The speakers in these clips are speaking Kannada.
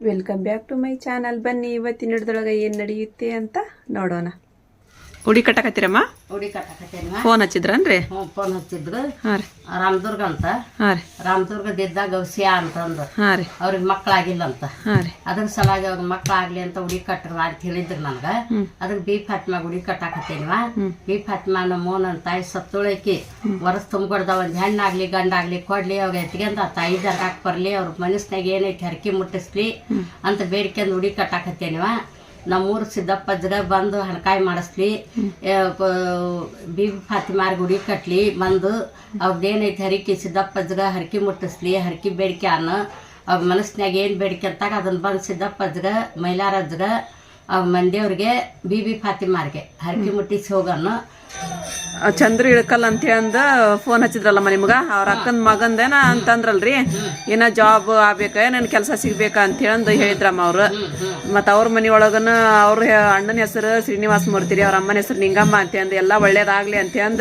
Welcome back to my channel ಬನ್ನಿ ಇವತ್ತಿನ ಹಿಡ್ದೊಳಗೆ ಏನು ನಡೆಯುತ್ತೆ ಅಂತ ನೋಡೋಣ. ಉಡಿ ಕಟ್ಟಕತ್ತೀರಮ್ಮ? ಉಡಿ ಕಟ್ಟಕತ್ತೇನ ಫೋನ್ ಹಚ್ಚಿದ್ರನ್ರಿ? ಹ್ಞೂ ಫೋನ್ ಹಚ್ಚಿದ್ರು. ಹಾಂ ರೀ. ರಾಮದುರ್ಗ ಅಂತ ಹಾಂ ರೀ. ರಾಮದುರ್ಗದಿದ್ದ ಗೌಸಿಯಾ ಅಂತಂದು. ಹಾಂ ರೀ. ಅವ್ರಿಗೆ ಮಕ್ಕಳಾಗಿಲ್ಲ ಅಂತ ಹಾಂ ರೀ. ಅದ್ರ ಸಲಾಗಿ ಅವ್ರ ಮಕ್ಕಳಾಗ್ಲಿ ಅಂತ ಉಡಿ ಕಟ್ಟರು ಅಂತ ಹೇಳಿದ್ರು ನನ್ಗ. ಅದಕ್ಕೆ ಬಿ ಫಾತ್ಮಾಗ ಉಡಿ ಕಟ್ಟಕತ್ತೇನಿವ ಬಿ ಫಾತ್ಮಾ ನಮ್ಮ ಮೋನ ತಾಯಿ ಸತ್ತುಳಕಿ. ಹೊರಸ್ ತುಂಬಿಕೊಡ್ದ ಒಂದು ಹೆಣ್ಣಾಗ್ಲಿ ಗಂಡಾಗ್ಲಿ ಕೊಡ್ಲಿ ಅವ್ರಿಗೆ ಎತ್ಕೊಂಡ್ ಆ ತಾಯಿ ಜರ್ಗಾಕ್ ಬರ್ಲಿ ಅವ್ರ ಮನಸ್ನಾಗ ಏನೈತಿ ಹರಕೆ ಮುಟ್ಟಿಸ್ಲಿ ಅಂತ ಬೇಡ್ಕೊಂಡ್ ಉಡಿ ಕಟ್ಟಾಕತ್ತೇನಿವ ನಮ್ಮೂರು ಸಿದ್ದಪ್ಪಜ್ಜಗ ಬಂದು ಹಣಕಾಯಿ ಮಾಡಿಸ್ಲಿ ಬೀಬಿ ಫಾತಿಮಾರ್ ಗುಡಿ ಕಟ್ಲಿ ಬಂದು ಅವ್ರದ್ದೇನೈತಿ ಹರಕಿ ಸಿದ್ದಪ್ಪಜ್ಜಗ ಹರಕೆ ಮುಟ್ಟಿಸ್ಲಿ ಹರಕೆ ಬೇಡಿಕೆ ಅನ್ನ ಅವ್ರ ಮನಸ್ನ್ಯಾಗ ಏನು ಬೇಡಿಕೆ ಅಂತಾಗ ಅದನ್ನು ಬಂದು ಸಿದ್ದಪ್ಪಜ್ಜಗ ಮೈಲಾರಜ್ಗ ಅವ್ರ ಮಂದಿಯವ್ರಿಗೆ ಬಿ ಬಿ ಫಾತಿಮಾರ್ಗೆ ಹರಕೆ ಮುಟ್ಟಿಸಿ ಹೋಗೋಣ. ಚಂದ್ರ ಇಳಕಲ್ ಅಂತ ಅಂದ ಫೋನ್ ಹಚ್ಚಿದ್ರಲ್ಲ ನಿಮ್ಗ? ಅವ್ರ ಅಕ್ಕನ ಮಗಂದೇನ ಅಂತಂದ್ರಲ್ರಿ? ಏನ ಜಾಬ್ ಆಗ್ಬೇಕ? ನನ್ ಕೆಲಸ ಸಿಗ್ಬೇಕ ಅಂತ ಹೇಳಂದು ಹೇಳಿದ್ರಮ್ಮ ಅವ್ರು. ಮತ್ತ ಅವ್ರ ಮನೆಯೊಳಗನ ಒಳಗನ ಅವ್ರ ಅಣ್ಣನ ಹೆಸರು ಶ್ರೀನಿವಾಸ ಮೂರ್ತಿರಿ ಅವ್ರ ಅಮ್ಮನ ಹೆಸರು ನಿಂಗಮ್ಮ ಅಂತ ಎಲ್ಲ ಎಲ್ಲಾ ಒಳ್ಳೇದಾಗ್ಲಿ ಅಂತ ಅಂದ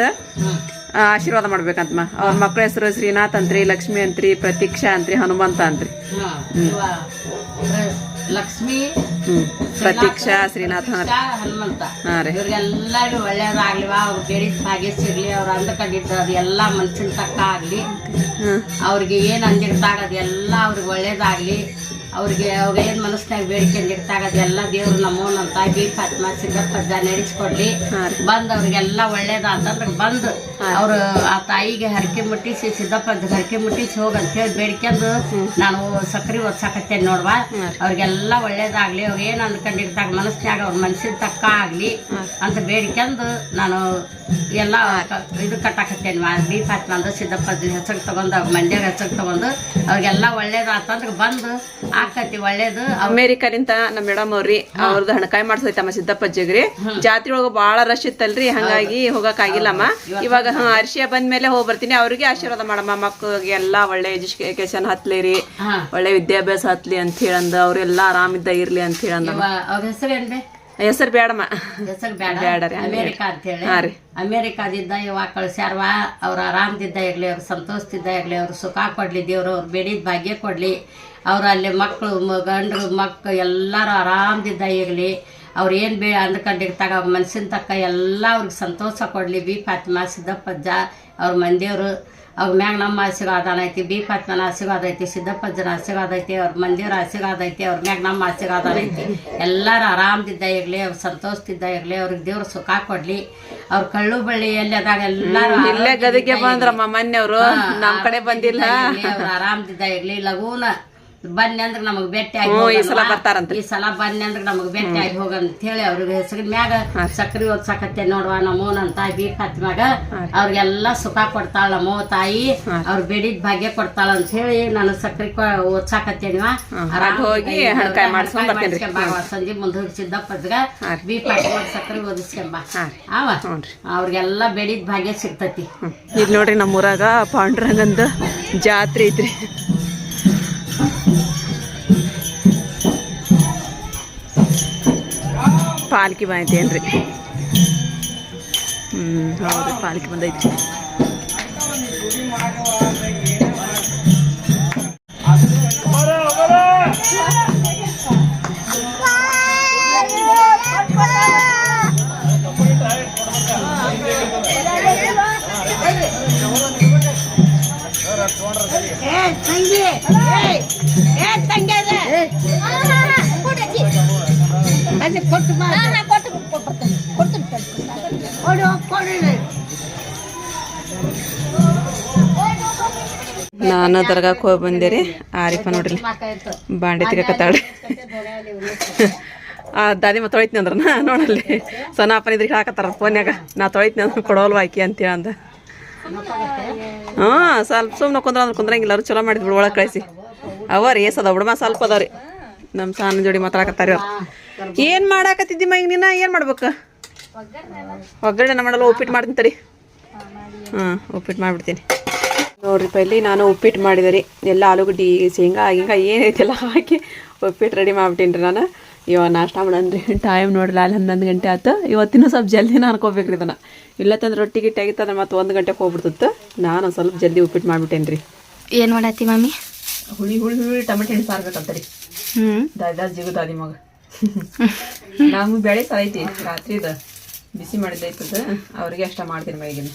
ಆಶೀರ್ವಾದ ಮಾಡ್ಬೇಕಂತಮ್ಮ. ಅವ್ರ ಮಕ್ಳ ಹೆಸರು ಶ್ರೀನಾಥ್ ಅಂತ್ರಿ ಲಕ್ಷ್ಮಿ ಅಂತ್ರಿ ಪ್ರತೀಕ್ಷಾ ಅಂತ್ರಿ ಹನುಮಂತ ಅಂತ್ರಿ. ಲಕ್ಷ್ಮಿ ಪ್ರತೀಕ್ಷಾ ಶ್ರೀನಾಥ ಹನುಮಂತ. ಇವ್ರಿಗೆಲ್ಲರೂ ಒಳ್ಳೇದಾಗ್ಲಿ ಅವ್ರು ಸಿಗ್ಲಿ ಅವ್ರ ಅಂದಕೊಂಡಿದ್ದು ಅದು ಎಲ್ಲ ಮನ್ಸಿನ ತಕ್ಕ ಆಗ್ಲಿ. ಅವ್ರಿಗೆ ಏನು ಅಂದಿರ್ತಾಗ ಅದೆಲ್ಲ ಅವ್ರಿಗೆ ಒಳ್ಳೇದಾಗ್ಲಿ. ಅವ್ರಿಗೆ ಅವ್ರ ಏನು ಮನಸ್ಸಿನಾಗ ಬೇಡಿಕೆ ಅಂದಿರ್ತಾಗ ಅದೆಲ್ಲ ದೇವ್ರು ನಮ್ಮೋ ನಮ್ಮ ತಾಯಿ ಬಿ ಫಾತ್ಮಾ ಸಿದ್ದಪ್ಪ ನಡೆಸ್ಕೊಡ್ಲಿ ಬಂದು ಅವ್ರಿಗೆಲ್ಲ ಒಳ್ಳೇದ ಅಂತಂದ್ರೆ ಬಂದು ಅವರು ಆ ತಾಯಿಗೆ ಹರಕೆ ಮುಟ್ಟಿಸಿ ಸಿದ್ದಪ್ಪ ಹರಕೆ ಮುಟ್ಟಿಸಿ ಹೋಗ್ ಅಂತ ಹೇಳಿ ಬೇಡ್ಕೊಂಡು ನಾನು ಸಕ್ರಿ ಓದ್ಸಾಕತ್ತೇನೆ ನೋಡ್ವಾ. ಅವ್ರಿಗೆಲ್ಲ ಒಳ್ಳೇದಾಗ್ಲಿ ಅವ್ರು ಏನು ಅನ್ಕೊಂಡಿರ್ತಾಗ ಮನಸ್ಸಿನಾಗ ಅವ್ರ ಮನ್ಸಿನ ತಕ್ಕ ಆಗಲಿ ಅಂತ ಬೇಡ್ಕೊಂಡು ನಾನು ಎಲ್ಲ ಇದು ಕಟ್ಟಾಕತ್ತೇನೆ ಬಿ ಫಾತ್ಮ ಅಂದ್ರೆ ಸಿದ್ದಪ್ಪ ಹೆಸರು ತಗೊಂಡು ಅವ್ರ ಮಂಡ್ಯಾಗ ಹೆಸರು ತಗೊಂಡು ಅವ್ರಿಗೆಲ್ಲ ಒಳ್ಳೇದಾತಂದ್ರೆ ಬಂದು ಆಕತಿ ಒಳ್ಳೇದು. ಅಮೇರಿಕಲಿಂತ ನಮ್ಮ ಮೇಡಮ್ ಅವ್ರಿ ಅವ್ರದ್ದು ಹಣಕಾಯಿ ಮಾಡ್ಸೈತಮ್ಮ ಸಿದ್ದಪ್ಪಜ್ಜಿಗ್ರಿ. ಜಾತ್ರೆ ಒಳಗ ಬಾಳ ರಶ್ ಇತ್ತಲ್ರಿ ಹಂಗಾಗಿ ಹೋಗಕ್ ಆಗಿಲ್ಲಮ್ಮ ಇವಾಗ ಹಾ ಅರ್ಶಿಯ ಬಂದ್ಮೇಲೆ ಹೋಗಿ ಬರ್ತೀನಿ ಅವ್ರಿಗೆ ಆಶೀರ್ವಾದ ಮಾಡಮ್ಮ. ಮಕ್ಕಳಿಗೆ ಎಲ್ಲಾ ಒಳ್ಳೆ ಎಜುಕೇಶನ್ ಹತ್ಲಿರಿ ಒಳ್ಳೆ ವಿದ್ಯಾಭ್ಯಾಸ ಹತ್ಲಿ ಅಂತ ಹೇಳಂದ ಅವ್ರೆಲ್ಲ ಆರಾಮಿದ್ದ ಇರ್ಲಿ ಅಂತ ಹೇಳಂದ ಅವ್ರ ಹೆಸರು ಬೇಡಮ್ಮ ಹೆಸರು ಬೇಡ ಬೇಡ ರೀ, ಅಮೇರಿಕಾ ಅಂತ ಹೇಳಿ ಹಾ ರೀ. ಅಮೇರಿಕಾದಿಂದ ಇವಾಗ ಕಳ್ಸ್ಯಾರವ ಅವ್ರ ಆರಾಮದಿದ್ದ ಇರಲಿ ಅವ್ರ ಸಂತೋಷದಿದ್ದ ಇರಲಿ ಅವ್ರ ಸುಖ ಕೊಡಲಿ ದೇವ್ರು ಅವ್ರು ಬೇಡಿದ ಭಾಗ್ಯ ಕೊಡ್ಲಿ ಅವ್ರ ಅಲ್ಲಿ ಮಕ್ಕಳು ಗಂಡ್ರು ಮಕ್ಕಳು ಎಲ್ಲರೂ ಆರಾಮದಿದ್ದ ಇರಲಿ ಅವ್ರು ಏನು ಬೇ ಅಂದ್ಕೊಂಡಿರ್ತಾಗ ಮನ್ಸಿನ ತಕ್ಕ ಎಲ್ಲ ಅವ್ರಿಗೆ ಸಂತೋಷ ಕೊಡಲಿ. ಬಿ ಫಾತ್ಮಾ ಸಿದ್ದಪ್ಪಜ್ಜ ಅವ್ರ ಮಂದಿಯವರು ಅವ್ರ ಮ್ಯಾಗ ನಮ್ಮ ಆಶೀರ್ವಾದ ಐತಿ ಬಿ ಪಾತ್ಮನ ಆಶೀರ್ವಾದ ಐತಿ ಸಿದ್ದಪ್ಪಜ್ಜನ ಆಶೀರ್ವಾದ ಐತಿ ಅವ್ರ ಮಂದಿರ ಆಶೀರ್ವಾದ ಐತಿ ಅವ್ರ ಮ್ಯಾಗ ನಮ್ಮ ಆಶೀರ್ವಾದ ಐತಿ. ಎಲ್ಲರೂ ಆರಾಮದಿದ್ದ ಇರಲಿ ಅವ್ರು ಸಂತೋಷದಿದ್ದ ಇರಲಿ ಅವ್ರಿಗೆ ದೇವ್ರ ಸುಖ ಕೊಡ್ಲಿ. ಅವ್ರ ಕಳ್ಳು ಬಳ್ಳಿ ಎಲ್ಲಿ ಅದಾಗ ಎಲ್ಲರೂ ಇಲ್ಲೇ ಗದಗೆ ಬಂದ್ರಮ್ಮ ಮೊನ್ನೆ ಅವರು ನಮ್ ಕಡೆ ಬಂದಿಲ್ಲ. ಅವ್ರು ಆರಾಮದಿದ್ದ ಇರಲಿ ಲಘೂನ ಬನ್ನಿ ಅಂದ್ರೆ ನಮಗ್ ಭೇಟಿ ಆಗಿ ಹ್ಞೂ ಈ. ಸಲ ಬರ್ತಾರಂತ. ಈ ಸಲ ಬನ್ನಿ ಅಂದ್ರೆ ನಮಗ್ ಭೇಟಿ ಆಗಿ ಹೋಗಂತ ಹೇಳಿ ಅವ್ರಿಗೆ ಹೆಸರಿನ ಮ್ಯಾಗ ಸಕ್ರಿ ಓದ್ಸಾಕತ್ತೆ ನೋಡುವ ನಮ್ಮೋ ತಾಯಿ ಬಿ ಮ್ಯಾಗ ಅವ್ರಿಗೆಲ್ಲ ಸುಖ ಕೊಡ್ತಾಳ ನಮ್ಮೋ ತಾಯಿ. ಅವ್ರ ಬೆಡಿದ್ ಭಾಗ್ಯ ಕೊಡ್ತಾಳ ಅಂತ ಹೇಳಿ ನಾನು ಸಕ್ರಿ ಓದ್ಸಾಕತ್ತೇನಿವ ಆರಾಮ್ ಹೋಗಿ ಹಣ್ಕಾಯಿ ಮಾಡ್ಸ್ಕೊಂಡ್ ಬರ್ತೇನ್ರಿ. ಸಂಜೆ ಮುಂದೆ ಹೋಗಿ ಬಿ ಸಕ್ರಿ ಓದಿಸ್ಕೊಂಬ ಹಾ ಅವ ಹ್ಞೂನ್ರಿ ಅವ್ರಿಗೆಲ್ಲ ಬೇಡಿದ ಭಾಗ್ಯ ಸಿಗ್ತತಿ. ಇಲ್ಲಿ ನೋಡ್ರಿ ನಮ್ಮೂರಾಗ ಊರಾಗ ಪಾಂಡುರಂಗಂದ ಜಾತ್ರೆ ಐತ್ರಿ. ಪಾಲ್ಕಿ ಬಂದೈತೇನ್ರಿ ಹ್ಮ್ ಹೌದು ಪಾಲ್ಕಿ ಬಂದೈತಿ. ನಾನು ದರ್ಗಾಕ್ಕೆ ಹೋಗಿ ಬಂದೆ ರೀ ಆರಿಫ ನೋಡ್ರಿ. ಬಾಂಡೆ ತಿಗಕತ್ತಾಳ್ರಿ ಆ ದಾದಿ ಮತ್ತೆ ತೊಳಿತೀನಿ ಅಂದ್ರ ನಾ ನೋಡಲ್ಲಿ ಸೊನಾಪನ ಇದ್ರಿಗೆ ಹಾಕತ್ತಾರ ಫೋನ್ಯಾಗ. ನಾ ತೊಳಿತೀನಿ ಅಂದ್ರೆ ಕೊಡೋಲ್ವ ಆಕಿ ಅಂತೇಳಿ ಅಂದ. ಹಾಂ ಸ್ವಲ್ಪ ಸುಮ್ಮನೆ ಕುಂದ್ರ ಅಂದ್ರೆ ಕುಂದ್ರಂಗಿಲ್ಲ. ಅವ್ರು ಚಲೋ ಮಾಡಿದ್ ಬಿಡು ಒಳಗೆ ಕಳಿಸಿ. ಅವ ರೀ ಎಸ್ ಅದಾವ ಬಿಡಮ್ಮ ಸ್ವಲ್ಪ ಅದಾವ ರೀ ನಮ್ಮ ಸಾನ ಜೋಡಿ ಮಾತಾಡಕತ್ತಾರ ಏನ್ ಏನು ಮಾಡಾಕತ್ತಿದ್ದಿಮ್ಮ ಈಗ ನೀನು? ಏನು ಮಾಡ್ಬೇಕು? ಒಗ್ಗರಣೆ ಮಾಡಲ್ಲ ಉಪ್ಪಿಟ್ಟು ಮಾಡ್ತೀನಿ ತಡಿ. ಹಾಂ ಉಪ್ಪಿಟ್ಟು ಮಾಡ್ಬಿಡ್ತೀನಿ. ನೋಡ್ರಿ ಪೈಲಿ ನಾನು ಉಪ್ಪಿಟ್ಟು ಮಾಡಿದೆ ರೀ. ಎಲ್ಲ ಆಲೂಗಡ್ಡಿ ಶೇಂಗಾ ಹಿಂಗ ಏನೈತೆಲ್ಲ ಹಾಕಿ ಉಪ್ಪಿಟ್ಟು ರೆಡಿ ಮಾಡ್ಬಿಟ್ಟೀನಿ ರೀ ನಾನು. ಇವಾಗ ನಾಷ್ಟ ಮಾಡನ್ರಿ ಟೈಮ್ ನೋಡ್ರಿ ಅಲ್ಲಿ ಹನ್ನೊಂದು ಗಂಟೆ ಆಯ್ತು ಇವತ್ತಿನ ಸ್ವಲ್ಪ ಜಲ್ದಿನ ಅನ್ಕೋಬೇಕ್ರಿ ಇದನ್ನು. ಇಲ್ಲತ್ತಂದ್ರೆ ರೊಟ್ಟಿ ಗಿಟ್ಟಿ ಆಗಿತ್ತಂದ್ರೆ ಮತ್ತೆ ಒಂದು ಗಂಟೆಗೆ ಹೋಗ್ಬಿಡ್ತಿತ್ತು. ನಾನು ಸ್ವಲ್ಪ ಜಲ್ದಿ ಉಪ್ಪಿಟ್ಟು ಮಾಡ್ಬಿಟ್ಟೇನ್ರಿ. ರೀ ಏನ್ ಮಾಡತ್ತಿ ಮಮ್ಮಿ? ಹುಳಿ ಹುಳಿ ಹುಳಿ ಟೊಮೆಟೊ ಹಣ್ಣು ಸಾರ್ಬೇಕಂತ ರೀ. ದಾದ ಜಿಗುದಾದಿ ಮಗ. ನಾವು ಬೆಳೆ ಸಲೈತಿ ಐತಿ ರಾತ್ರಿದ ಬಿಸಿ ಮಾಡಿದ ಐತದ ಅವ್ರಿಗೆ ಅಷ್ಟ ಮಾಡ್ತೀನಿ ಮೈಗಿನ.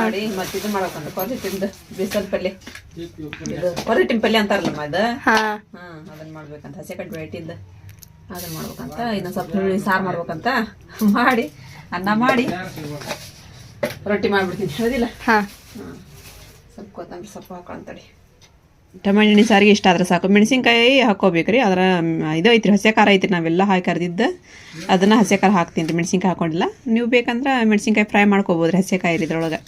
ಮಾಡಿ ಮತ್ತೆ ಇದು ಮಾಡ್ಬೇಕಂತ ತಿಂದು ಬೇಸಲ್ ಪಲ್ಯ. ಕೊರಟಿನ ಪಲ್ಯ ಅಂತಾರಲ್ಲ ಅದ? ಅದನ್ನ ಮಾಡ್ಬೇಕಂತ. ಹಸೆ ಕಡ್ಡಿ ಇಟ್ಟಿದ್ದ ಅದನ್ನ ಮಾಡ್ಬೇಕಂತ. ಇನ್ನೊಂದು ಸ್ವಲ್ಪ ಹುಳಿ ಸಾರು ಮಾಡ್ಬೇಕಂತ ಮಾಡಿ ಅನ್ನ ಮಾಡಿ ರೊಟ್ಟಿ ಮಾಡ್ಬಿಡ್ತೀನಿ. ಹೌದಿಲ್ಲ. ಸ್ವಲ್ಪ ಕೊತ್ತಂಬರಿ ಸೊಪ್ಪು ಹಾಕೊಳಂತಡಿ ಟೊಮೆಟೊ ಸಾರಿಗೆ ಇಷ್ಟ ಆದ್ರೆ ಸಾಕು. ಮೆಣಸಿನ್ಕಾಯಿ ಹಾಕೋಬೇಕ್ರಿ ಅದರ ಮ್, ಇದು ಐತ್ರಿ ಹಸಿ ಖಾರ ಐತ್ರಿ. ನಾವೆಲ್ಲ ಹಾಕಿ ಕರೆದಿದ್ದು ಅದನ್ನು ಹಸಿ ಖಾರ ಹಾಕ್ತೀನಿ ರೀ ಮೆಣಸಿನ್ಕಾಯಿ ಹಾಕೊಂಡಿಲ್ಲ. ನೀವು ಬೇಕಂದ್ರೆ ಮೆಣಸಿನ್ಕಾಯಿ ಫ್ರೈ ಮಾಡ್ಕೋಬೋದು ಹಸೆಕಾಯಿ ರೀ ಇದ್ರೊಳಗೆ.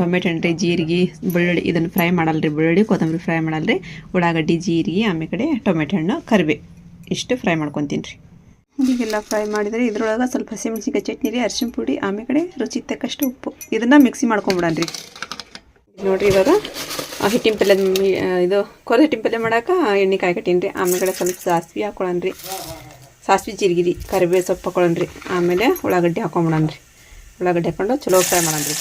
ಟೊಮೆಟೊ ಹಣ್ಣು ರೀ ಜೀರಿಗೆ ಬೆಳ್ಳುಳ್ಳಿ ಇದನ್ನು ಫ್ರೈ ಮಾಡಲ್ರಿ. ಬೆಳ್ಳುಳ್ಳಿ ಕೊತ್ತಂಬರಿ ಫ್ರೈ ಮಾಡಲ್ರಿ. ಉಳ್ಳಾಗಡ್ಡಿ ಜೀರಿಗೆ ಆಮೇಲೆ ಕಡೆ ಟೊಮೆಟೊ ಹಣ್ಣು ಕರಿಬೇ. ಇಷ್ಟು ಫ್ರೈ ಮಾಡ್ಕೊತೀನಿ ರೀ ಹೀಗೆಲ್ಲ ಫ್ರೈ ಮಾಡಿದರೆ ಇದ್ರೊಳಗೆ ಸ್ವಲ್ಪ ಹಸಿಮೆಣಸಿನ್ಕಾಯಿ ಚಟ್ನಿ ರೀ ಅರಿಶಿನ ಪುಡಿ ಆಮೇಲೆ ಕಡೆ ರುಚಿ ತಕ್ಕಷ್ಟು ಉಪ್ಪು. ಇದನ್ನು ಮಿಕ್ಸಿ ಮಾಡ್ಕೊಂಬಿಡನ್ರಿ ನೋಡ್ರಿ ಇವಾಗ. ಆ ಹಿಟ್ಟಿನ ಪಲ್ಯ ಇದು ಕೊರ ಹಿಟ್ಟಿನ ಪಲ್ಯ ಮಾಡಕ್ಕೆ ಎಣ್ಣೆ ಕಾಯಿ ಕಟ್ಟೀನಿ ರೀ ಆಮೇಲೆ ಸ್ವಲ್ಪ ಸಾಸ್ವಿ ಹಾಕೊಳನ್ರಿ. ಸಾಸ್ವಿ ಜೀರಿಗಿರಿ ಕರಿಬೇವು ಸೊಪ್ಪು ಹಾಕೊಳನ್ರಿ. ಆಮೇಲೆ ಉಳ್ಳಾಗಡ್ಡಿ ಹಾಕೊಂಬಿಡೋಣ್ರಿ ಉಳ್ಳಾಗಡ್ಡಿ ಹಾಕೊಂಡು ಚಲೋ ಫ್ರೈ ಮಾಡನ್ರಿ.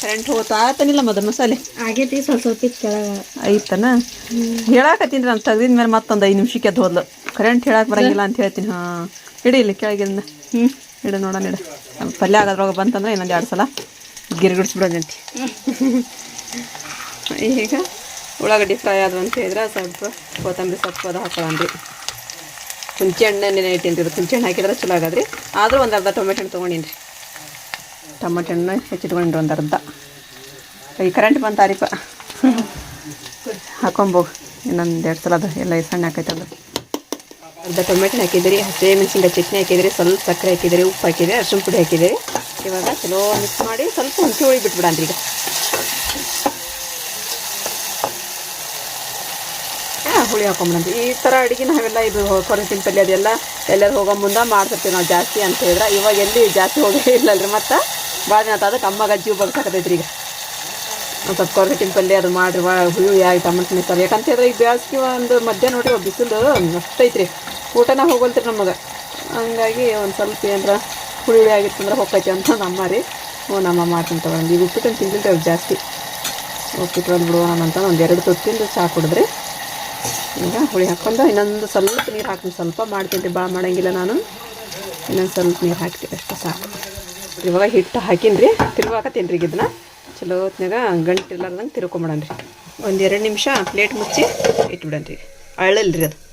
ಕರೆಂಟ್ ಹೋಗ್ತಾತನಿಲ್ಲ ಮೊದಲು ಮಸಾಲೆ. ಆಗೈತಿ ಸ್ವಲ್ಪ ಸ್ವಲ್ಪ ಐತನ? ಹೇಳಾಕತ್ತೀನಿ ನಾನು ತೆಗ್ದಿದ ಮೇಲೆ ಮತ್ತೊಂದು ಐದು ನಿಮಿಷಕ್ಕೆ ಅದು ಹೋದ್ಲು. ಕರೆಂಟ್ ಹೇಳಕ್ಕೆ ಬರಂಗಿಲ್ಲ ಅಂತ ಹೇಳ್ತೀನಿ. ಹಾಂ ಇಡಿ ಇಲ್ಲಿ ಕೆಳಗಿಂದ. ಹ್ಞೂ ಇಡು ನೋಡೋಣ ಇಡ ಪಲ್ಯ ಆಗೋದ್ರೊಳಗೆ ಬಂತಂದ್ರೆ ಇನ್ನೊಂದು ಎರಡು ಸಲ. ಗಿರ್ಗಿಡ್ಸ್ಬಿಡೋದಂತಿ ಈಗ ಉಳ್ಳಾಗಡ್ಡಿ ಫ್ರೈ ಆದವು ಅಂತ ಹೇಳಿದ್ರೆ ಸ್ವಲ್ಪ ಕೊತ್ತಂಬರಿ ಸೊಪ್ಪು ಅದು ಹಾಕೊಳ್ಳೋಣ್ರಿ ಹುಂಚೆ ಹಣ್ಣು ಇಟ್ಟೀನಿ ರೀ ಹುಂಚೆ ಹಣ್ಣು ಹಾಕಿದ್ರೆ ಚಲೋ ಆಗದ್ರಿ. ಆದರೂ ಒಂದು ಅರ್ಧ ಟೊಮೆಟೊ ಹಣ್ಣು ತೊಗೊಂಡೀನಿ ರೀ. ಟೊಮೆಟೊ ಹಣ್ಣು ಹೆಚ್ಚಿಟ್ಕೊಂಡ್ರಿ ಒಂದು ಅರ್ಧ. ಈ ಕರೆಂಟ್ ಬಂತ ರೀಪ ಹಾಕೊಂಬೋಗಿ ಇನ್ನೊಂದು ಎರಡು ಸಲ ಅದು ಎಲ್ಲ ಸಣ್ಣ ಹಾಕೈತೆ ಅದು. ಅರ್ಧ ಟೊಮೆಟೊ ಹಾಕಿದ್ರಿ ಹಸಿ ಮೆಣಸಿನ ಚಟ್ನಿ ಹಾಕಿದ್ರಿ ಸ್ವಲ್ಪ ಸಕ್ಕರೆ ಹಾಕಿದ್ರೆ ಉಪ್ಪು ಹಾಕಿದ್ರಿ ಅರ್ಶಿನ ಪುಡಿ ಹಾಕಿದಿರಿ ಇವಾಗ ಚಲೋ ಮಿಕ್ಸ್ ಮಾಡಿ ಸ್ವಲ್ಪ ಹುಣಸೆ ಹುಳಿ ಬಿಟ್ಬಿಡಂತ ಈಗ. ಹಾಂ, ಹುಳಿ ಹಾಕೊಂಬಿಡಂತ ಈ ಥರ ಅಡುಗೆ ನಾವೆಲ್ಲ ಇದು ಕೊರತಿನ ಪಲ್ಯ ಅದೆಲ್ಲ ಎಲ್ಲರೂ ಹೋಗೋ ಮುಂದೆ ಮಾಡ್ತಿರ್ತೀವಿ ನಾವು ಜಾಸ್ತಿ ಅಂತ ಹೇಳಿದ್ರೆ ಇವಾಗ ಎಲ್ಲಿ ಜಾಸ್ತಿ ಹೋಗೇ ಇಲ್ಲಲ್ರಿ ಮತ್ತು? ಭಾಳ ದಿನ ಅದಕ್ಕೆ ಅಮ್ಮಗೆ ಜೀವ ಬಗ್ಸಾಕತೈತ್ರಿ ಈಗ. ಒಂದು ಸ್ವಲ್ಪ ಕೊರಟಿನ ಪಲ್ಯ ಅದು ಮಾಡಿರಿ ಹುಳಿ ಆಗಿ ಟಮಟ ಮಿಸ್ತಾರೆ ಯಾಕಂತ ಹೇಳಿದ್ರೆ ಈಗ ಬೇಸಿಗೆ ಒಂದು ಮಧ್ಯಾಹ್ನ ನೋಡ್ರಿ ಬಿಸಿಲು ಅಷ್ಟೈತ್ರಿ ಊಟನ ಹೋಗಲ್ತ್ರಿ ನಮಗೆ. ಹಂಗಾಗಿ ಒಂದು ಸ್ವಲ್ಪ ಏನಾರ ಹುಳಿ ಆಗಿತ್ತು ಅಂದ್ರೆ ಹೊಕ್ಕೈತಿ ಅಂತ ನಮ್ಮ ರೀ. ಹ್ಞೂ ನಮ್ಮ ಮಾಡ್ತೀನಿ ತಗೊಂಡು ಈಗ ಉಪ್ಪಿಟ್ಟು ತಿಂದಿಲ್ರಿ ಅವ್ರು ಜಾಸ್ತಿ. ಉಪ್ಪಿಟ್ಟು ಒಂದು ಬಿಡುವ ಅಂತ ಒಂದು ಎರಡು ತೊತ್ತಿಂದು ಚಹಾ ಕುಡಿದ್ರಿ. ಈಗ ಹುಳಿ ಹಾಕ್ಕೊಂಡು ಇನ್ನೊಂದು ಸ್ವಲ್ಪ ನೀರು ಹಾಕ್ತೀನಿ. ಸ್ವಲ್ಪ ಮಾಡ್ತೀನಿ ರೀ, ಭಾಳ ಮಾಡೋಂಗಿಲ್ಲ ನಾನು. ಇನ್ನೊಂದು ಸ್ವಲ್ಪ ನೀರು ಹಾಕ್ತೀನಿ ಅಷ್ಟು ಸಾಕು. ಇವಾಗ ಹಿಟ್ಟು ಹಾಕಿನಿ ರೀ ತಿರುವಾಕತ್ತೀನಿ ರೀ ಇದನ್ನ. ಚಲೋ ಹೊತ್ನಾಗ ಗಂಟು ಇರ್ಲಾರ್ದಂಗೆ ರೀ. ಒಂದು ಎರಡು ನಿಮಿಷ ಪ್ಲೇಟ್ ಮುಚ್ಚಿ ಇಟ್ಬಿಡನ್ರಿ ರೀ. ಅದು.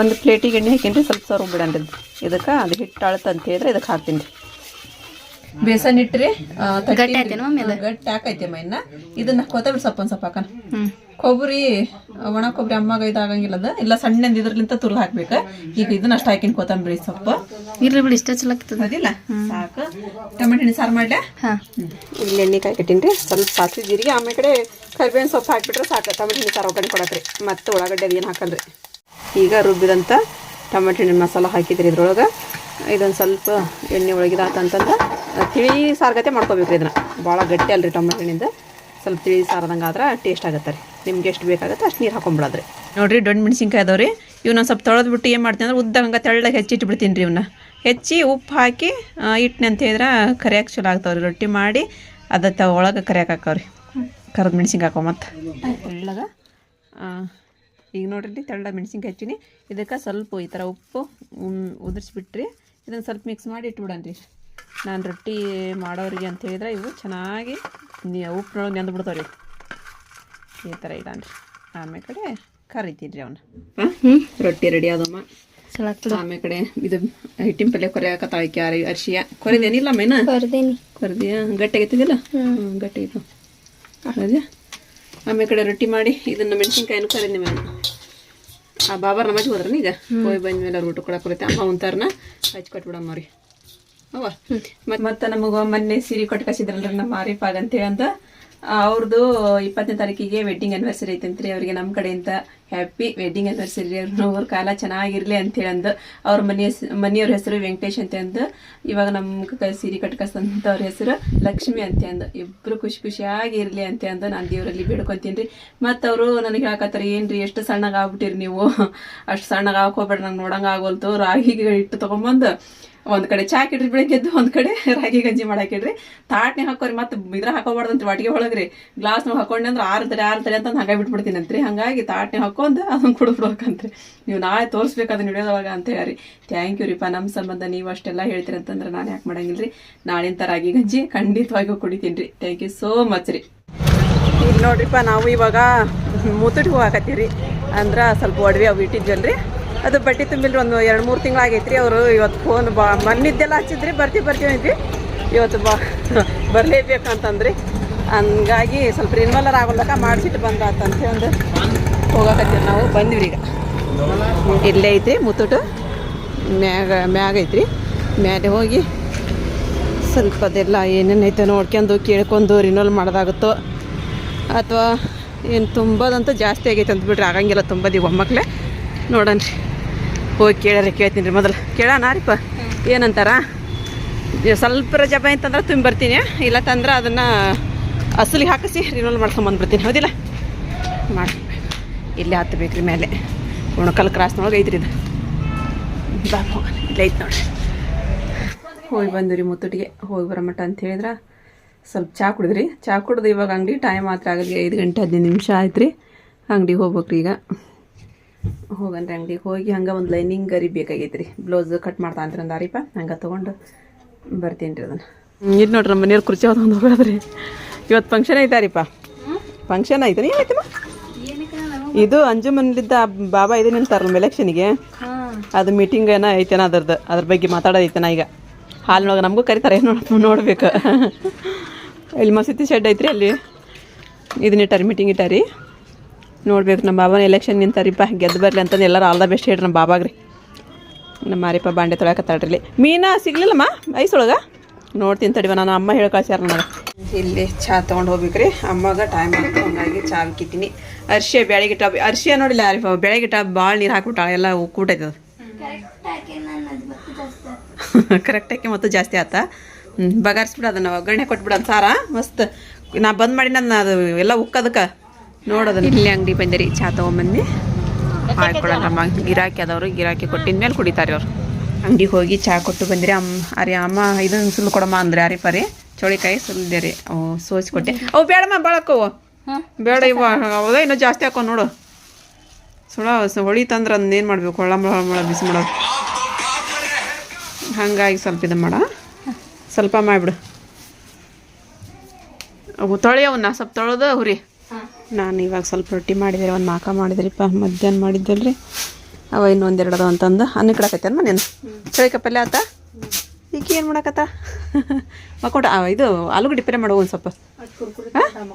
ಒಂದು ಪ್ಲೇಟಿಗೆ ಎಣ್ಣೆ ಹಾಕಿನ್ರಿ ರೀ ಸ್ವಲ್ಪ ಸರ್ವ್ ಬಿಡೋಣ ಅದು. ಇದಕ್ಕೆ ಅದು ಹಿಟ್ಟು ಅಳತ ಅಂತ ಹೇಳಿದ್ರೆ ಇದಕ್ಕೆ ಹಾಕ್ತೀನಿ. ರೀ ಬೇಸನ್ ಇಟ್ರಿ ಗಟ್ಟಿ ಹಾಕೈತೆ ಮೈನ ಗಟ್ಟಿ ಹಾಕೈತೆಮ್ಮ ಇನ್ನ. ಇದನ್ನ ಕೊತ್ತಂಬರಿ ಸೊಪ್ಪು ಒಂದು ಸ್ವಲ್ಪ ಹಾಕಣ. ಕೊಬ್ಬರಿ ಒಣ ಕೊಬ್ಬರಿ ಅಮ್ಮಗ ಇದಾಗಂಗಿಲ್ಲ ಅದ. ಇಲ್ಲ ಸಣ್ಣಂದ ಇದ್ರಲಿಂತ ತುರ್ದು ಹಾಕ್ಬೇಕ. ಈಗ ಇದನ್ನ ಅಷ್ಟು ಹಾಕಿನ ಕೊತ್ತಂಬರಿ ಸೊಪ್ಪು. ಇರ್ಲಿ ಬಿಡಿ ಇಷ್ಟ ಚಲೋ ಆಗ್ತದ. ಅದಿಲ್ಲ? ಸಾಕು. ಟೊಮೆಟೊ ಹಣ್ಣು ಸಾರು ಮಾಡ್ಲಾ? ಹಾ. ಇಲ್ಲಿ ಎಣ್ಣೆ ಕಾಯಿ ಕಟ್ಟೀನಿ ರೀ ಸ್ವಲ್ಪ ಸಾಸಿವೆ ಜೀರಿಗೆ ಆಮೇಲೆ ಕಡೆ ಕರಿಬೇವಿನ ಸೊಪ್ಪು ಹಾಕ್ಬಿಟ್ರೆ ಸಾಕು. ಟೊಮೆಟೊ ಹಣ್ಣು ಸಾರು ಒಗ್ಗರಣೆ ಕೊಡಕ್ರಿ ಮತ್ತೆ ಉಳ್ಳಾಗಡ್ಡೆ ಅದೇನು ಏನು ಹಾಕಲ್ರಿ ಈಗ ರುಬ್ಬಿದಂಥ ಟೊಮೆಟೊ ಹಣ್ಣಿನ ಮಸಾಲ ಹಾಕಿದ್ರಿ ಇದ್ರೊಳಗೆ. ಇದೊಂದು ಸ್ವಲ್ಪ ಎಣ್ಣೆ ಒಳಗಿದಾತಂತಂದ್ರೆ ತಿಳಿ ಸಾರ್ಗತೆ ಮಾಡ್ಕೋಬೇಕ್ರಿ ಇದನ್ನ. ಭಾಳ ಗಟ್ಟಿ ಅಲ್ರಿ ಟೊಮೆಟೊ ಹಣ್ಣಿಂದ ಸ್ವಲ್ಪ ತಿಳಿ ಸಾರದಂಗೆ ಆದ್ರೆ ಟೇಸ್ಟ್ ಆಗುತ್ತೆ ರೀ. ನಿಮ್ಗೆ ಎಷ್ಟು ಬೇಕಾಗುತ್ತೆ ಅಷ್ಟು ನೀರು ಹಾಕೊಂಬಿಡೋದ್ರಿ. ನೋಡಿರಿ ದೊಡ್ಡ ಮೆಣಸಿನ್ಕಾಯಿ ರೀ ಇವನ್ನ ಸ್ವಲ್ಪ ತೊಳೆದ್ಬಿಟ್ಟು ಏನು ಮಾಡ್ತೀನಿ ಅಂದ್ರೆ ಉದ್ದ ಹಂಗೆ ತೆಳ್ಳಗೆ ಹೆಚ್ಚಿಟ್ಬಿಡ್ತೀನಿ ರೀ ಇವನ್ನ ಹೆಚ್ಚಿ ಉಪ್ಪು ಹಾಕಿ ಇಟ್ಟನೆ ಅಂತ ಹೇಳಿದ್ರೆ ಕರಿಯಕ್ಕೆ ಚಲೋ ಆಗ್ತಾವ್ರಿ. ರೊಟ್ಟಿ ಮಾಡಿ ಅದತ್ತ ಒಳಗೆ ಕರಿಯಾಕೆ ಹಾಕವ್ರಿ. ಕರ್ದು ಮೆಣಸಿನ್ಕಾಯಿ ಹಾಕೋ ಮತ್ತು. ತೆಳ್ಳಗೆ ಈಗ ನೋಡ್ರಿ ತೆಳ್ಳ ಮೆಣಸಿನ್ಕಾಯಿ ಹಚ್ಚಿನಿ. ಇದಕ್ಕೆ ಸ್ವಲ್ಪ ಈ ಥರ ಉಪ್ಪು ಉದುರಿಸ್ಬಿಟ್ರಿ. ಇದನ್ನು ಸ್ವಲ್ಪ ಮಿಕ್ಸ್ ಮಾಡಿ ಇಟ್ಬಿಡನ್ರಿ ನಾನು ರೊಟ್ಟಿ ಮಾಡೋರಿಗೆ ಅಂತ ಹೇಳಿದ್ರೆ ಇವು ಚೆನ್ನಾಗಿ ಉಪ್ಪಿನೊಳಗೆ ನೆಂದು ಬಿಡ್ತಾವ್ರಿ ಈ ಥರ ಇಡನ್ರಿ ಆಮೇಲೆ ಕಡೆ ಕರಿತೀನಿ ರೀ ಅವನ್ನ ರೊಟ್ಟಿ ರೆಡಿ ಆದಮ್ಮ. ಆಮೇಲೆ ಕಡೆ ಇದು ಹಿಟ್ಟಿನ ಪಲ್ಯ ಕೊರೆಯಕತ್ತಾಳ ಕ್ಯಾರಿ ಅರ್ಶಿಯ. ಕೊರಿದೇನಿಲ್ಲ ಮೇನ ಬರ್ದೇನಿ ಕೊರದಿಯ? ಗಟ್ಟಿ ಆಗೈತಿದಿಲ್ಲ ಹ್ಞೂ ಗಟ್ಟಿ ಆಮೇಲೆ ಕಡೆ ರೊಟ್ಟಿ ಮಾಡಿ ಇದನ್ನು ಮೆಣಸಿನ್ಕಾಯಿನೂ ಕರೀನಿ ಮೇಲೆ ಆ ಬಾಬಾರ ನಮಾಜ್ ಹೋದ್ರನ ಈಗ? ಹೋಗಿ ಬಂದ ಮೇಲೆ ಅವ್ರು ಊಟ ಕೊಡಕ್ಕೆ ಬರುತ್ತೆ ಅಮ್ಮ ಉಂತಾರನ ಹಚ್ಚಿ ಕೊಟ್ಬಿಡಮ್ಮ ಅವ್ರಿ ಅವ ಮತ್ತು ಮತ್ತೆ ನಮಗೆ ಮೊನ್ನೆ ಸೀರೆ ಕೊಟ್ಟು ಕಸಿದ್ರಲ್ರಿ ನಮ್ಮ ಆರಿಫಾಗ್ ಅಂತೇಳಿ ಅಂತ. ಅವ್ರದ್ದು ಇಪ್ಪತ್ತನೇ ತಾರೀಕಿಗೆ ವೆಡ್ಡಿಂಗ್ ಆ್ಯನಿವರ್ಸರಿ ಐತಂತ್ರಿ. ಅವರಿಗೆ ನಮ್ಮ ಕಡೆಯಿಂದ ಹ್ಯಾಪಿ ವೆಡ್ಡಿಂಗ್ ಆನಿವರ್ಸರಿ ಅವ್ರ. ಕಾಲ ಚೆನ್ನಾಗಿರಲಿ ಅಂತೇಳಿ ಅಂದು ಅವ್ರ ಮನೆಯ ಮನೆಯವ್ರ ಹೆಸರು ವೆಂಕಟೇಶ್ ಅಂತ ಅಂದು ಇವಾಗ ನಮ್ಮ ಕ ಸೀರೆ ಕಟ್ಕಸ್ತಂತ ಅವ್ರ ಹೆಸರು ಲಕ್ಷ್ಮಿ ಅಂತ ಅಂದು ಇಬ್ಬರು ಖುಷಿ ಖುಷಿಯಾಗಿ ಇರಲಿ ಅಂತ ನಾನು ದೇವರಲ್ಲಿ ಬೇಡ್ಕೊತೀನಿ. ರೀ ಮತ್ತು ಅವರು ನನಗೆ ಹೇಳಕತ್ತಾರೆ ರೀ ಎಷ್ಟು ಸಣ್ಣಗೆ ಆಗ್ಬಿಟ್ಟಿರಿ ನೀವು? ಅಷ್ಟು ಸಣ್ಣಗೆ ಹಾಕೋಬೇಡ ನಂಗೆ ನೋಡಂಗೆ ಆಗೋಲ್ತು. ರಾಗಿ ಹಿಟ್ಟು ತೊಗೊಂಬಂದು ಒಂದ್ ಕಡೆ ಚಾ ಇಡ್ರಿ ಬೆಳಗ್ಗೆದ್ದು ಒಂದ್ ಕಡೆ ರಾಗಿ ಗಂಜಿ ಮಾಡಾಕಿಡ್ರಿ ತಾಟ್ನೆ ಹಾಕೋರಿ, ಮತ್ತೆ ಇದ್ರ ಹಾಕೋಬಾರ್ದಂತ ವಾಟಿಗೆ ಒಳಗ್ರಿ. ಗ್ಲಾಸ್ನಾಗ ಹಾಕೊಂಡೆ ಅಂದ್ರೆ ಆರು ತಲೆ ಆರು ತಲೆ ಅಂತ ಹಾಗೆ ಬಿಟ್ಬಿಡ್ತೀನಂತ್ರಿ ಹಂಗಾಗಿ ತಾಟ್ನೆ ಹಾಕೊಂಡು ಅದನ್ನು ಕುಡಿದ್ಬಿಡ್ಬೇಕಂತ್ರಿ. ನೀವು ನಾಳೆ ತೋರಿಸ್ಬೇಕು ಅದನ್ನ ಹಿಡಿಯೋದವಾಗ ಅಂತ ಹೇಳಿ ಥ್ಯಾಂಕ್ ಯು ರೀಪಾ ನಮ್ಮ ಸಂಬಂಧ ನೀವು ಅಷ್ಟೆಲ್ಲ ಹೇಳ್ತೀರಿ ಅಂತಂದ್ರೆ ನಾನು ಯಾಕೆ ಮಾಡಂಗಿಲ್ಲ ರೀ. ನಾಳಿನ ರಾಗಿ ಗಂಜಿ ಖಂಡಿತವಾಗಿಯೂ ಕುಡಿತೀನಿ ರೀ. ಥ್ಯಾಂಕ್ ಯು ಸೋ ಮಚ್ ರೀ. ನೋಡ್ರಿಪ್ಪ ನಾವು ಇವಾಗ ಮುತ್ತುಟಿಗೆ ಹೋಗಾಕತ್ತೀವಿ ರೀ. ಅಂದ್ರೆ ಸ್ವಲ್ಪ ಒಡವೆ ಅವು ಇಟ್ಟಿದ್ವಲ್ರಿ. ಅದು ಬಟ್ಟೆ ತುಂಬಿಲ್ರಿ, ಒಂದು ಎರಡು ಮೂರು ತಿಂಗಳಾಗೈತ್ರಿ ಅವರು. ಇವತ್ತು ಫೋನ್ ಬಾ, ಮನ್ನಿದ್ದೆಲ್ಲ ಹಚ್ಚಿದ್ರಿ ಬರ್ತೀವಿ ಬರ್ತೀವಿ ಅಂದ್ವಿ. ಇವತ್ತು ಬಾ ಬರಲೇಬೇಕು ಅಂತಂದ್ರಿ ಹಂಗಾಗಿ ಸ್ವಲ್ಪ ರಿನ್ವಲರ್ ಆಗೋದಕ್ಕ ಮಾಡಿಸಿಟ್ಟು ಬಂದಾತಂತ ಒಂದು ಹೋಗಕತ್ತೀವಿ ನಾವು ಬಂದಿವ್ರಿ ಈಗ. ಇಲ್ಲೇ ಐತ್ರಿ, ಮುತ್ತುಟು. ಮ್ಯಾಗ ಮ್ಯಾಗ ಐತ್ರಿ. ಮ್ಯಾಲೆ ಹೋಗಿ ಸ್ವಲ್ಪ ಅದೆಲ್ಲ ಏನೇನೈತೆ ನೋಡ್ಕೊಂಡು, ಕೇಳ್ಕೊಂಡು ರಿನೋಲ್ ಮಾಡೋದಾಗುತ್ತೋ ಅಥವಾ ಏನು ತುಂಬೋದಂತೂ ಜಾಸ್ತಿ ಆಗೈತೆ ಅಂತ ಬಿಡ್ರಿ ಆಗಂಗಿಲ್ಲ ತುಂಬೋದು ನೋಡೋಣ ನೋಡನ್ರಿ. ಹೋಗಿ ಕೇಳ್ಯಾರ ಕೇಳ್ತೀನಿ ರೀ ಮೊದಲು. ಕೇಳೋಣ ರೀಪ ಏನಂತಾರ? ಸ್ವಲ್ಪ ರಜಾ ಅಂತಂದ್ರೆ ತುಂಬಿ ಬರ್ತೀನಿ. ಇಲ್ಲ ತಂದ್ರೆ ಅದನ್ನು ಅಸಲಿಗೆ ಹಾಕಿಸಿ ರಿನೋಲ್ ಮಾಡ್ಕೊಂಬಂದ್ಬಿಡ್ತೀನಿ ಹೌದಿಲ್ಲ? ಮಾಡಿ ಇಲ್ಲೇ ಹತ್ತಬೇಕು ರೀ ಮೇಲೆ. ಉಣಕಲ್ ಕ್ರಾಸ್ನೊಳಗೆ ಐತ್ರಿ ಇದು ಬಾ ಹೋಗೋಣ. ಇಲ್ಲೇ ಐತೆ ನೋಡ್ರಿ. ಹೋಗಿ ಬಂದು ರೀ ಮುತ್ತುಟಿಗೆ. ಹೋಗಿ ಬರೋ ಮಟ್ಟ ಅಂತ ಹೇಳಿದ್ರೆ. ಸ್ವಲ್ಪ ಚಹಾ ಕುಡಿದ್ರಿ. ಚಹಾ ಕುಡ್ದು ಇವಾಗ ಅಂಗಡಿ ಟೈಮ್ ಮಾತ್ರ ಆಗಲಿ ಐದು ಗಂಟೆ ಹದಿನೈದು ನಿಮಿಷ ಆಯ್ತು ರೀ ಅಂಗಡಿಗೆ ಹೋಗ್ಬೇಕ್ರಿ ಈಗ. ಹೋಗನ್ರಿ ಅಂಗಡಿಗೆ ಹೋಗಿ ಹಂಗೆ ಒಂದು ಲೈನಿಂಗ್ ಗರಿ ಬೇಕಾಗೈತೆ ರೀ ಬ್ಲೌಸ್ ಕಟ್ ಮಾಡ್ತಾ ಅಂತ ಅಂದಾರಿಪ್ಪ ಹಂಗೆ ತೊಗೊಂಡು ಬರ್ತೀನಿ ರೀ ಅದನ್ನು. ಇದು ನೋಡ್ರಿ ನಮ್ಮ ಮನೆಯವ್ರು ಕುರ್ಚಿ ಒಂದು ಹೋಗೋದ್ರಿ ಇವತ್ತು ಫಂಕ್ಷನ್ ಐತಾರಿಪ್ಪ ಫಂಕ್ಷನ್ ಐತೆ ಏನೈತಮ್ಮ ಇದು ಅಂಜುಮನ್ಲಿದ್ದ ಬಾಬಾ ಇದು ನಮ್ಮ ಎಲೆಕ್ಷನ್ಗೆ ಅದು ಮೀಟಿಂಗ್ ಏನೋ ಐತೇನ ಅದ್ರದ್ದು ಅದ್ರ ಬಗ್ಗೆ ಮಾತಾಡೋದೈತೆನ ಈಗ. ಹಾಲಿನೊಳಗೆ ನಮಗೂ ಕರಿತಾರೆ ನೋಡ್ ನೋಡ್ಬೇಕು. ಇಲ್ಲಿ ಮಸೀತಿ ಶೆಡ್ ಐತ್ರಿ ಅಲ್ಲಿ. ಇದನ್ನ ಇಟ್ಟಾರಿ ಮೀಟಿಂಗ್ ಇಟ್ಟಾರಿ. ನೋಡ್ಬೇಕು, ನಮ್ಮ ಬಾಬಾನ ಎಲೆಕ್ಷನ್ ನಿಂತಾರಿಪ್ಪ ಗೆದ್ದು ಬರಲಿ ಅಂತಂದು ಎಲ್ಲರೂ ಆಲ್ ದ ಬೆಸ್ಟ್ ಹೇಳ್ರಿ ನಮ್ಮ ಬಾಬಾಗ್ರಿ. ನಮ್ಮ ಮಾರಿಪ್ಪ ಬಾಂಡೆ ತೊಳಕತ್ತಾಳ್ರಿ ಮೀನಾ ಸಿಗ್ಲಿಲ್ಲಮ್ಮ? ಐಸೊಳಗೆ? ನೋಡ್ತೀನಿ ತಡಿವ ನಾನು ಅಮ್ಮ ಹೇಳಿ ಕಳ್ಸ್ಯಾರ ನನಗೆ. ಇಲ್ಲಿ ಚಹಾ ತೊಗೊಂಡು ಹೋಗ್ಬೇಕ್ರಿ. ಅಮ್ಮಗೆ ಟೈಮ್ ಆಯ್ತು, ಹಂಗಾಗಿ ಚಹಾ ಹಾಕಿತ್ತೀನಿ ಅರ್ಶಿ ಬೆಳಗಿಟ್ಟ ಅರ್ಶಿಯ ನೋಡಿಲ್ಲ ಆರಿಫ ಬೆಳಗಿಟ್ಟ ಭಾಳ ನೀರು ಹಾಕ್ಬಿಟ್ಟ ಎಲ್ಲ ಕೂಟೈತದ ಕರೆಕ್ಟಾಗಿ ಮತ್ತು ಜಾಸ್ತಿ ಆತ. ಬಗಾರ್ಸ್ಬಿಡು ಅದನ್ನು, ಒಗ್ಗರಣೆ ಕೊಟ್ಬಿಡೋದು ಸಾರ, ಮಸ್ತ್. ನಾ ಬಂದ್ ಮಾಡಿ ನಾನು ಅದು, ಎಲ್ಲ ಉಕ್ಕದಕ್ಕೆ. ನೋಡೋದನ್ನ. ಇಲ್ಲಿ ಅಂಗಡಿ ಬಂದಿರಿ ಚಹಾ ತೊಗೊಂಬಂದು ಮಾಡ್ಕೊಳಮ್ಮ ಗಿರಾಕಿ ಅದವರು ಗಿರಾಕಿ ಕೊಟ್ಟಿದ ಮೇಲೆ ಕುಡಿತಾರೆ ಅವ್ರು ಅಂಗಡಿಗೆ ಹೋಗಿ ಚಹಾ ಕೊಟ್ಟು ಬಂದಿರಿ. ಅಮ್ಮ ಅರೆ ಅಮ್ಮ ಇದನ್ನು ಸುಲ್ ಕೊಡಮ್ಮ ಅಂದ್ರೆ ಅರಿ ಪರಿ. ಚೋಳಿಕಾಯಿ ಸುಲ್ದೆ ರೀ ಅವು ಸೋಸಿ ಕೊಟ್ಟೆ ಅವು ಬೇಡಮ್ಮ ಬಾಳಕ್ಕವು ಬೇಡ ಇವ ಅವಾಗ ಇನ್ನೂ ಜಾಸ್ತಿ ಹಾಕೋ ನೋಡು. ಸುಳ ಹೊಳಿತಂದ್ರೆ ಅದನ್ನ ಏನು ಮಾಡಬೇಕು? ಹೊಳ ಮಳ ಮಳ ಬಿಸಿ ಮಾಡೋದು. ಹಾಗಾಗಿ ಸ್ವಲ್ಪ ಇದು ಮಾಡ. ಸ್ವಲ್ಪ ಮಾಡಿಬಿಡು. ಅವು ತೊಳೆಯವನ್ನ ಸ್ವಲ್ಪ ತೊಳೆದು ಹುರಿ. ನಾನು ಇವಾಗ ಸ್ವಲ್ಪ ರೊಟ್ಟಿ ಮಾಡಿದರೆ ಒಂದು ಮಾಕ ಮಾಡಿದ್ರಿಪ್ಪ ಮಧ್ಯಾಹ್ನ ಮಾಡಿದ್ದಲ್ರಿ. ಅವ ಇನ್ನೊಂದೆರಡು ಅದಾವ ಅಂತಂದು. ಅನ್ನ ಕಡಕತ್ತೇನು ಮನೇನು ಚಳಿಕ ಪಲ್ಯ ಆತ? ಈಗ ಏನು ಮಾಡಕತ್ತ? ಮಕ್ಕೊಟ ಇದು ಆಲೂಗಡ್ಡೆ ಪಲ್ಯ ಮಾಡುವ ಒಂದು ಸ್ವಲ್ಪ.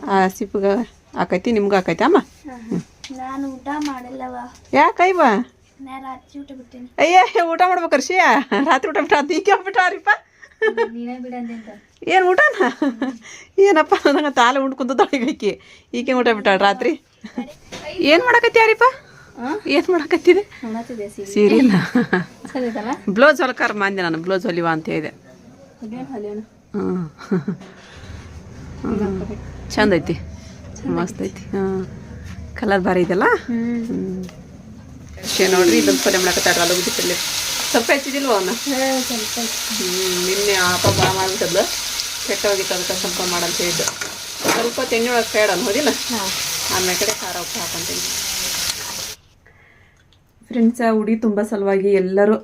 ಆ? ಸಿಪ್ಪಗೆ ಆಕೈತಿ ನಿಮ್ಗೆ ಆಕೈತಿ ಅಮ್ಮ? ನಾನು ಯಾಕೈವ ಅಯ್ಯ ಊಟ ಮಾಡ್ಬೇಕು ಹರ್ಷಿಯ ರಾತ್ರಿ ಊಟ ಬಿಟ್ಟ ಅದು ಈಗ ಬಿಟ್ಟಾರಿಪ್ಪ ನೀನೇ ಏನು ಊಟನ? ಏನಪ್ಪ ನನಗೆ ತಾಲೆ ಉಂಡು ತೊಳಿಬೇಕಿ. ಈಕೆ ಊಟ ಬಿಟ್ಟಾಳ ರಾತ್ರಿ? ಏನು ಮಾಡಾಕತ್ತೀಯ ರೀಪ್ಪ ಏನು ಮಾಡಕತ್ತಿದೆ? ಸರಿದಲ್ಲ? ಬ್ಲೌಸ್ ಹೊಲಕಾರ ಮಾಂದೆ ನಾನು ಬ್ಲೌಸ್ ಹೊಲಿವ ಅಂತ ಹೇಳಿದೆ. ಚಂದ ಐತಿ. ಮಸ್ತ್ ಐತಿ. ಹಾಂ ಕಲರ್ ಭಾರಿ ಇದೆಲ್ಲ? ಹ್ಞೂ ನೋಡ್ರಿ ಇದೊಂದು ಪಲ್ಯ ಮಾಡಕತ್ತಾರ ಅಲ್ಲಿ ಪಲ್ಯ ಸ್ವಲ್ಪ ಹೆಚ್ಚಿದಿಲ್ವ ಹ್ಞೂ ನಿನ್ನೆ ಅಪ್ಪ ಬಾ ಮಾಡ್ಬಿಟ್ಟದ್ಲು ಕೆಟ್ಟೋಗಿತ್ತು ಅದಕ್ಕೆ ಸ್ವಲ್ಪ ಮಾಡಂತ ಹೇಳಿದ್ದು ಸ್ವಲ್ಪ ತೆಣ್ಣೆ ಒಳಗೆ ಬೇಡ ಹೋದಿಲ್ಲ? ಆಮೇಲೆ ಕಡೆ ಖಾರ ಉಪ್ಪು ಹಾಕೊಂತೀನಿ. ಫ್ರೆಂಡ್ಸ ಉಡಿ ತುಂಬ ಸಲುವಾಗಿ ಎಲ್ಲರೂ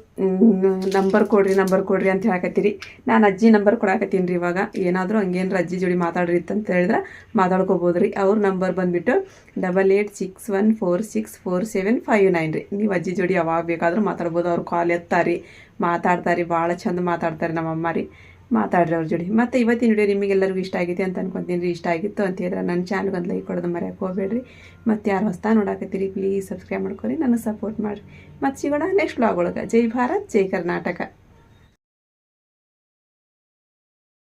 ನಂಬರ್ ಕೊಡ್ರಿ ನಂಬರ್ ಕೊಡ್ರಿ ಅಂತ ಹೇಳಕತ್ತೀರಿ. ನಾನು ಅಜ್ಜಿ ನಂಬರ್ ಕೊಡಾಕತ್ತೀನಿ ರೀ ಇವಾಗ. ಏನಾದರೂ ಹಂಗೇನ್ರ ಅಜ್ಜಿ ಜೋಡಿ ಮಾತಾಡ್ರಿ ಅಂತ ಹೇಳಿದ್ರೆ ಮಾತಾಡ್ಕೋಬೋದು ರೀ ಅವ್ರ ನಂಬರ್ ಬಂದುಬಿಟ್ಟು double eight six one four six four seven five nine ರೀ. ನೀವು ಅಜ್ಜಿ ಜೋಡಿ ಯಾವಾಗ ಬೇಕಾದರೂ ಮಾತಾಡ್ಬೋದು. ಅವ್ರು ಕಾಲ್ ಎತ್ತಾರೆ ಮಾತಾಡ್ತಾರೆ ಭಾಳ ಚಂದ ಮಾತಾಡ್ತಾರೆ ನಮ್ಮಮ್ಮ ರೀ. ಮಾತಾಡ್ರಿ ಅವ್ರ ಜೋಡಿ. ಮತ್ತು ಇವತ್ತಿನ ವಿಡಿಯೋ ನಿಮಗೆಲ್ಲರಿಗೂ ಇಷ್ಟ ಆಗಿದೆ ಅಂತ ಅನ್ಕೊತೀನಿ ರೀ. ಇಷ್ಟ ಆಗಿತ್ತು ಅಂತ ಹೇಳಿದ್ರೆ ನನ್ನ ಚಾನಲ್ಗೆ ಒಂದು ಲೈಕ್ ಕೊಡೋದು ಮರೆಯಕ್ಕೆ ಹೋಗ್ಬೇಡ್ರಿ. ಮತ್ತು ಯಾರು ಹೊಸ್ತಾ ನೋಡಾಕತ್ತೀರಿ ಪ್ಲೀಸ್ ಸಬ್ಸ್ಕ್ರೈಬ್ ಮಾಡ್ಕೊರಿ ನನಗೆ ಸಪೋರ್ಟ್ ಮಾಡಿರಿ. ಮತ್ತು ಸಿಗೋಣ ನೆಕ್ಸ್ಟ್ ವ್ಲಾಗ್ ಒಳಗೆ. ಜೈ ಭಾರತ್, ಜೈ ಕರ್ನಾಟಕ.